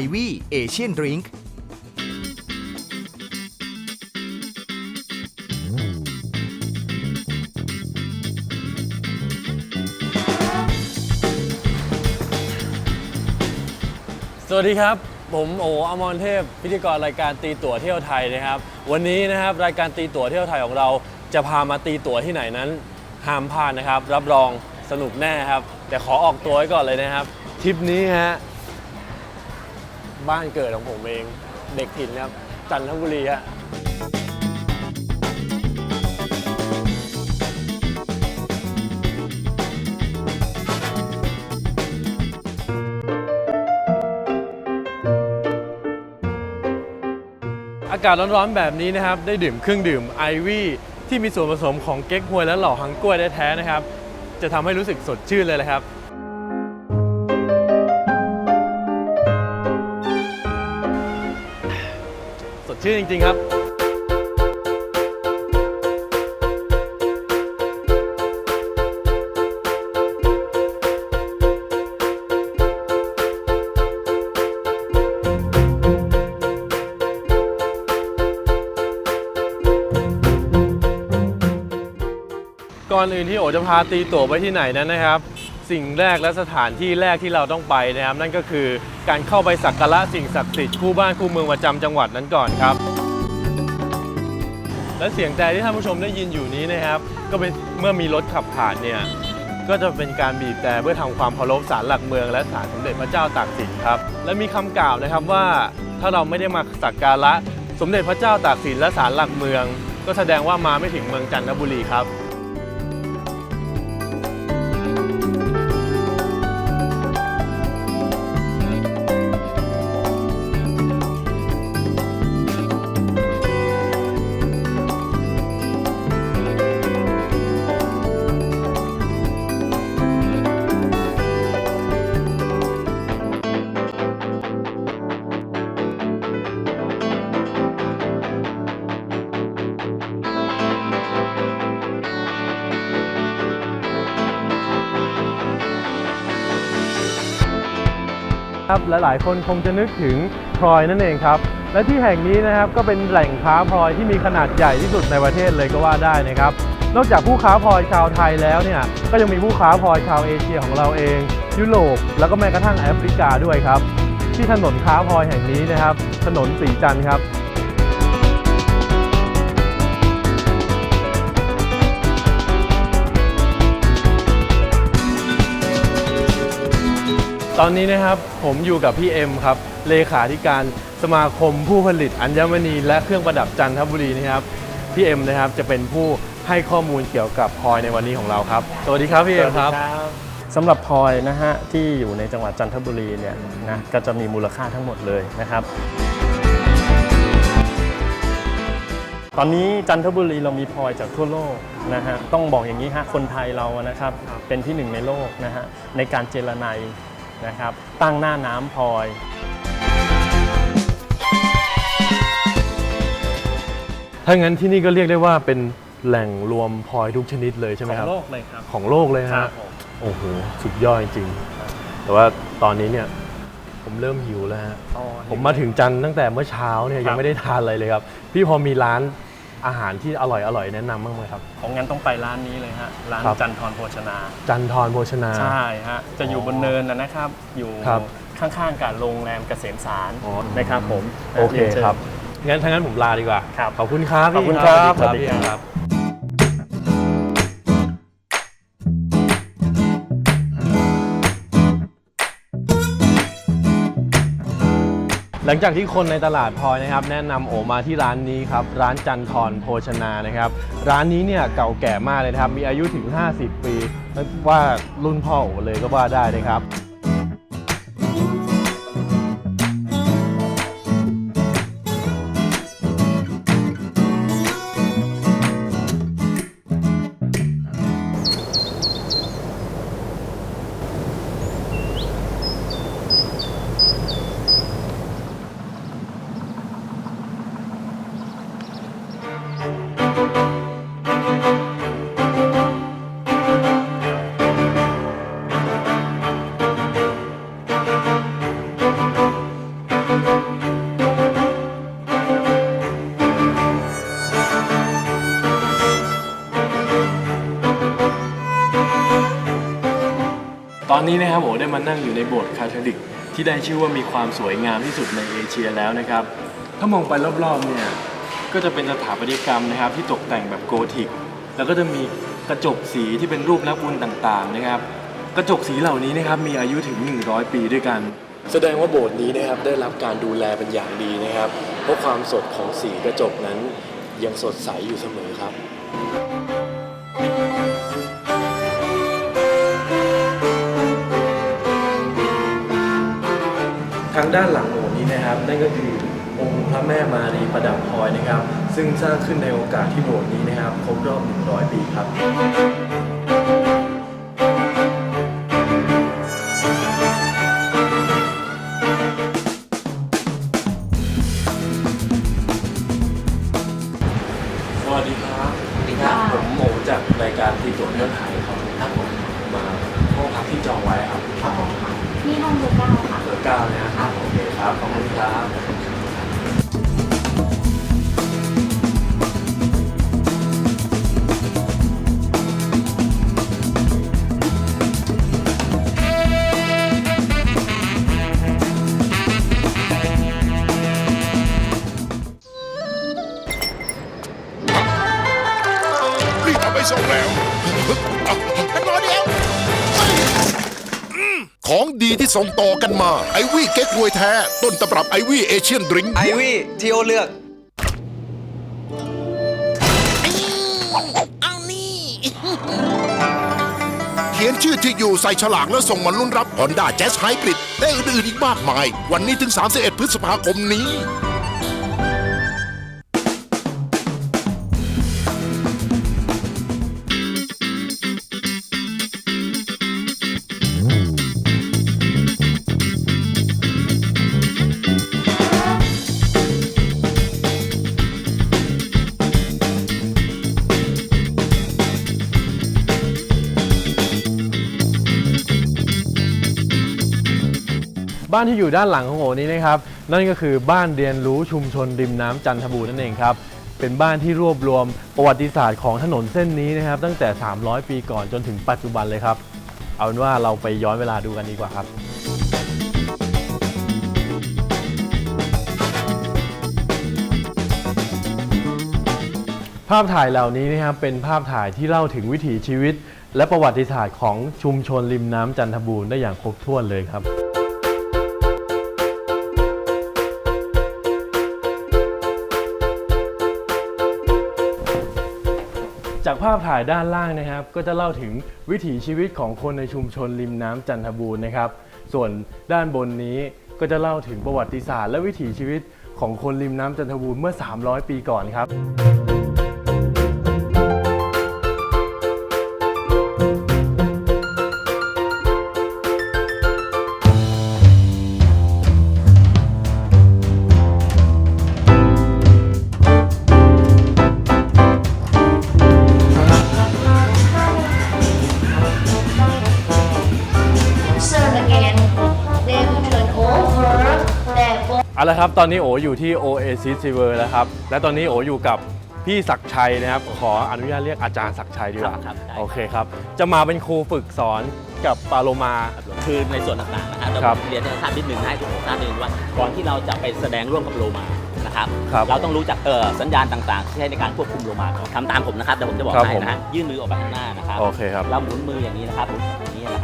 Ivy Asian Drink สวัสดีครับ ผมโออมรเทพ พิธีกรรายการตีตั๋วเที่ยวไทยนะครับ วันนี้นะครับรายการตีตั๋วเที่ยวไทยของเราจะพามาตีตั๋วที่ไหนนั้นห้ามพลาดนะครับ รับรองสนุกแน่ครับ แต่ขอออกตัวไว้ก่อนเลยนะครับทริปนี้ฮะ บ้านเกิดของผมเอง เด็กถิ่นครับ จันทบุรีฮะอากาศร้อนๆแบบนี้นะครับ ได้ดื่มเครื่องดื่มไอวี่ที่มีส่วนผสมของเก๊กฮวยและหล่อหังกล้วยแท้ๆนะครับ จะทำให้รู้สึกสดชื่นเลยแหละครับ ชื่นจริง ๆ ครับ ก่อนอื่นที่โอจะพาตีตั๋วไปที่ไหนนั้นนะครับ สิ่งแรกและสถานที่แรกที่เราต้องไปนะครับ นั่นก็คือการเข้าไปสักการะสิ่งศักดิ์สิทธิ์คู่บ้านคู่เมืองประจำจังหวัดนั้นก่อนครับ และเสียงแต่ที่ท่านผู้ชมได้ยินอยู่นี้นะครับ ก็เป็นเมื่อมีรถขับผ่านเนี่ยก็จะเป็นการบีบแต่เพื่อทำความเคารพศาลหลักเมืองและศาลสมเด็จพระเจ้าตากสินครับ และมีคำกล่าวนะครับว่าถ้าเราไม่ได้มาสักการะสมเด็จพระเจ้าตากสินและศาลหลักเมือง ก็แสดงว่ามาไม่ถึงเมืองจันทบุรีครับ ครับและหลายคนคงจะนึกถึงพลอยนั่นเองครับ และที่แห่งนี้นะครับก็เป็นแหล่งค้าพลอยที่มีขนาดใหญ่ที่สุดในประเทศเลยก็ว่าได้นะครับ นอกจากผู้ค้าพลอยชาวไทยแล้วเนี่ยก็ยังมีผู้ค้าพลอยชาวเอเชียของเราเอง ยุโรปแล้วก็แม้กระทั่งแอฟริกาด้วยครับ ที่ถนนค้าพลอยแห่งนี้นะครับ ถนนสีจันทร์ครับ ตอนนี้นะครับผมอยู่กับพี่เอ็มครับเลขาธิการสมาคมผู้ผลิตอัญมณี และเครื่องประดับจันทบุรีนะครับพี่เอ็มนะครับจะเป็นผู้ให้ข้อมูลเกี่ยวกับพลอยในวันนี้ของเราครับ สวัสดีครับพี่เอ็มครับสำหรับพลอยนะฮะที่อยู่ในจังหวัดจันทบุรีเนี่ยนะก็จะมีมูลค่าทั้งหมดเลยนะครับ ตอนนี้จันทบุรีเรามีพลอยจากทั่วโลกนะฮะต้องบอกอย่างนี้ฮะคนไทยเรานะครับครับเป็นที่หนึ่งในโลกนะฮะในการเจรไนย นะครับ ตั้งหน้าน้ำพลอย ถ้างั้นที่นี่ก็เรียกได้ว่าเป็นแหล่งรวมพลอยทุกชนิดเลยใช่ไหมขอครับงโลกเลยครับ ของโลกเลยครัฮะบผมโอ้โหสุดยอดจริงๆแต่ว่าตอนนี้เนี่ยผมเริ่มหิวแล้วฮะ อ๋อ ผมมาถึงจันทร์ตั้งแต่เมื่อเช้าเนี่ยครัยังบไม่ได้ทานอะไรเลยครับ พี่พอมีร้าน อาหารที่อร่อยอร่อยๆแนะนำบ้างไหมครับของงั้นต้องไปร้านนี้เลยฮะ ร้านครับ จันทรโภชนา จันทรโภชนา ใช่ฮะ จะอยู่อ๋อบนเนินนะนะครับ อยู่ครับข้างๆกับโรงแรมเกษมสารอ๋อ นะครับผมโอเครียนชิญ ครับงั้นถ้างั้นผมลาดีกว่า ครับขอบคุณครับขอบคุณพี่ครับ สวัสดีสวัสดีพี่ครับ หลังจากที่คนในตลาดพลอยนะครับ แนะนำโอมาที่ร้านนี้ครับ ร้านจันทรโภชนานะครับ ร้านนี้เนี่ยเก่าแก่มากเลยนะครับ มีอายุถึง 50 ปีว่ารุ่นพ่อโอเลยก็ว่าได้นะครับ อนนี้นะครับโอได้มานั่งอยู่ในโบสถ์คาทอลิก ที่ได้ชื่อว่ามีความสวยงามที่สุดในเอเชียแล้วนะครับ ถ้ามองไปรอบๆเนี่ยก็จะเป็นสถาปัตยกรรมนะครับ ที่ตกแต่งแบบโกธิก แล้วก็จะมีกระจกสีที่เป็นรูปนักบุญต่างๆนะครับ กระจกสีเหล่านี้นะครับมีอายุถึง 100 ปีด้วยกัน แสดงว่าโบสถ์นี้นะครับได้รับการดูแลเป็นอย่างดีนะครับ เพราะความสดของสีกระจกนั้นยังสดใสอยู่เสมอครับ ด้านหลังโบสถ์นี้นะครับ นั่นก็คือองค์พระแม่มารีประดับพลอยนะครับ ซึ่งสร้างขึ้นในโอกาสที่โบสถ์นี้นะครับครบรอบ 100 ปีครับสวัสดีครับสวัสดีครับ ผมโหมจากรายการตีตัวเที่ยวไทยครับครับผมมาห้องพักที่จองไว้ครับอ๋อค่ะนี่ห้องเบอร์เก้าค่ะ เบอร์เก้านะครับโอ เคครับ ขอบคุณครับรีบเอาไปส่งแล้วเอาให้รอเดียวอืม ของดีที่ส่งต่อกันมาไอวี่เก๊กฮวยแท้ ต้นตำรับไอวี่เอเชียนดริงไอวี่ที่โอเลือกเขียนชื่อที่อยู่ใส่ฉลากแล้วส่งมาลุ้นรับ Honda Jazz Hybrid และอื่นๆอีกมากมาย วันนี้ถึง 31 พฤษภาคมนี้ บ้านที่อยู่ด้านหลังของโอนี้นะครับ นั่นก็คือบ้านเรียนรู้ชุมชนริมน้ำจันทบูรณ์นั่นเองครับ เป็นบ้านที่รวบรวมประวัติศาสตร์ของถนนเส้นนี้นะครับ ตั้งแต่ 300 ปีก่อนจนถึงปัจจุบันเลยครับ เอาเป็นว่าเราไปย้อนเวลาดูกันดีกว่าครับภาพถ่ายเหล่านี้นะครับเป็นภาพถ่ายที่เล่าถึงวิถีชีวิต และประวัติศาสตร์ของชุมชนริมน้ำจันทบูรณ์ได้อย่างครบถ้วนเลยครับ จากภาพถ่ายด้านล่างนะครับ ก็จะเล่าถึงวิถีชีวิตของคนในชุมชนริมน้ำจันทบูรณ์นะครับ ส่วนด้านบนนี้ก็จะเล่าถึงประวัติศาสตร์และวิถีชีวิตของคนริมน้ำจันทบูรณ์เมื่อ 300 ปีก่อนครับ ครับ ตอนนี้โออยู่ที่ Oasis River แล้วครับ และตอนนี้โออยู่กับพี่ศักดิ์ชัยนะครับ ขออนุญาตเรียกอาจารย์ศักดิ์ชัยดีกว่าครับได้ โอเคครับ จะมาเป็นครูฝึกสอนกับปาโลมา คือในส่วนต่างๆนะครับเราครับเรียนให้ทราบนิดหนึ่งให้ทุกคนทราบนิดนึงว่าก่อนที่เราจะไปแสดงร่วมกับโลมานะครับครับเราต้องรู้จักเออสัญญาณต่างๆที่ใช้ในการควบคุมโลมาก่อนทำตามผมนะครับเดี๋ยวผมจะบอกครับให้ผม นะฮะยื่นมือออกไปข้างหน้านะครับโอเคครับ เราหมุนมืออย่างนี้นะครับหมุ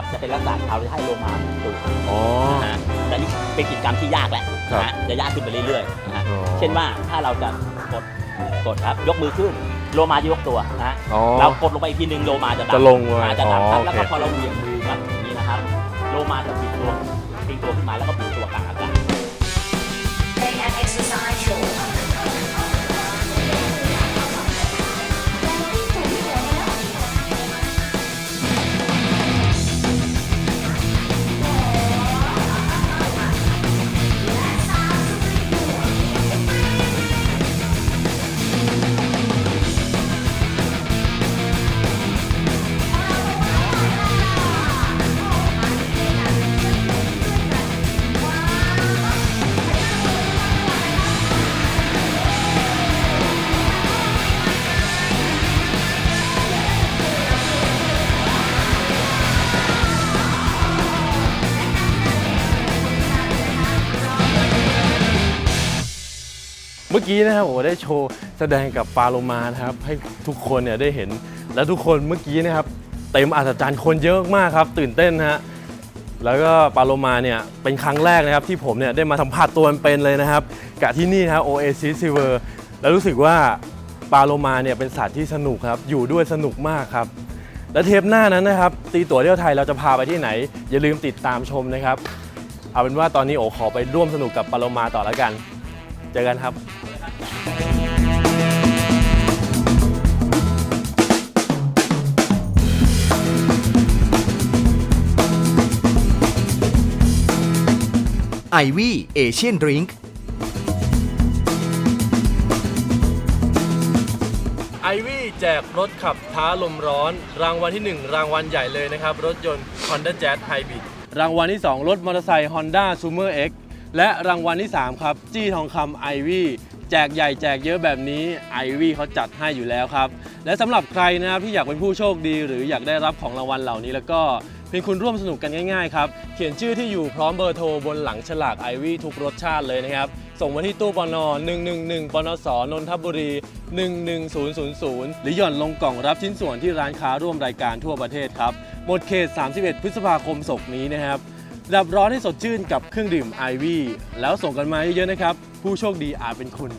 นอย่างนี้นะครับ จะเป็นลักษณะเราจะให้โลมาหมุนตัวอ๋อ นะฮะแต่นี่เป็นกิจกรรมที่ยากแหละครับ นะฮะจะยากขึ้นไปเรื่อยๆนะฮะอ๋อเช่นว่าถ้าเราจะกดกดครับยกมือขึ้นโลมาจะยกตัวนะฮะอ๋อ เรากดลงไปอีกทีหนึ่งโลมาจะดับจะลงเลยอ่าจะดับครับอ๋อแล้วก็โอเค พอเราเหวี่ยงมือแบบนี้นะครับ โลมาจะปิดตัวปิดตัวขึ้นมาแล้วก็ปิดตัวกลางอากาศ They have exercise show. เมื่อกี้นะครับโอ้ได้โชว์แสดงกับปลาโลมานะครับ ให้ทุกคนเนี่ยได้เห็นและทุกคนเมื่อกี้นะครับเต็มอัศจรรย์คนเยอะมากครับ ตื่นเต้นฮะแล้วก็ปลาโลมาเนี่ยเป็นครั้งแรกนะครับ ที่ผมเนี่ยได้มาสัมผัสตัวเป็นเลยนะครับกับที่นี่นะครับ Oasis Silver แล้วรู้สึกว่าปลาโลมาเนี่ยเป็นสัตว์ที่สนุกครับ อยู่ด้วยสนุกมากครับ และเทปหน้านั้นนะครับ ตีตั๋วเที่ยวไทยเราจะพาไปที่ไหน อย่าลืมติดตามชมนะครับ เอาเป็นว่าตอนนี้โอขอไปร่วมสนุกกับปลาโลมาต่อแล้วกัน เจอกันครับ ไอวี่เอเชียนดริงก์ไอวี่แจกรถขับท้าลมร้อน รางวัลที่ 1 รางวัลใหญ่เลยนะครับ รถยนต์ Honda Jazz Hybrid รางวัลที่ 2 รถมอเตอร์ไซค์ Honda Summer X และรางวัลที่ 3 ครับ จี้ทองคำไอวี่แจกใหญ่แจกเยอะแบบนี้ไอวี่เขาจัดให้อยู่แล้วครับ และสำหรับใครนะครับที่อยากเป็นผู้โชคดี หรืออยากได้รับของรางวัลเหล่านี้แล้วก็ เป็นคุณร่วมสนุกกันง่ายๆครับ เขียนชื่อที่อยู่พร้อมเบอร์โทรบนหลังฉลากไอวี่ทุกรสชาติเลยนะครับ ส่งมาที่ตู้ปน111ปนสนนทบุรี 11000 หรือหย่อนลงกล่องรับชิ้นส่วนที่ร้านค้าร่วมรายการทั่วประเทศครับหมดเขต 31 พฤษภาคมศกนี้นะครับดับร้อนให้สดชื่นกับเครื่องดื่มไอวี่แล้วส่งกันมาเยอะๆนะครับ ผู้โชคดีอาจเป็นคุณ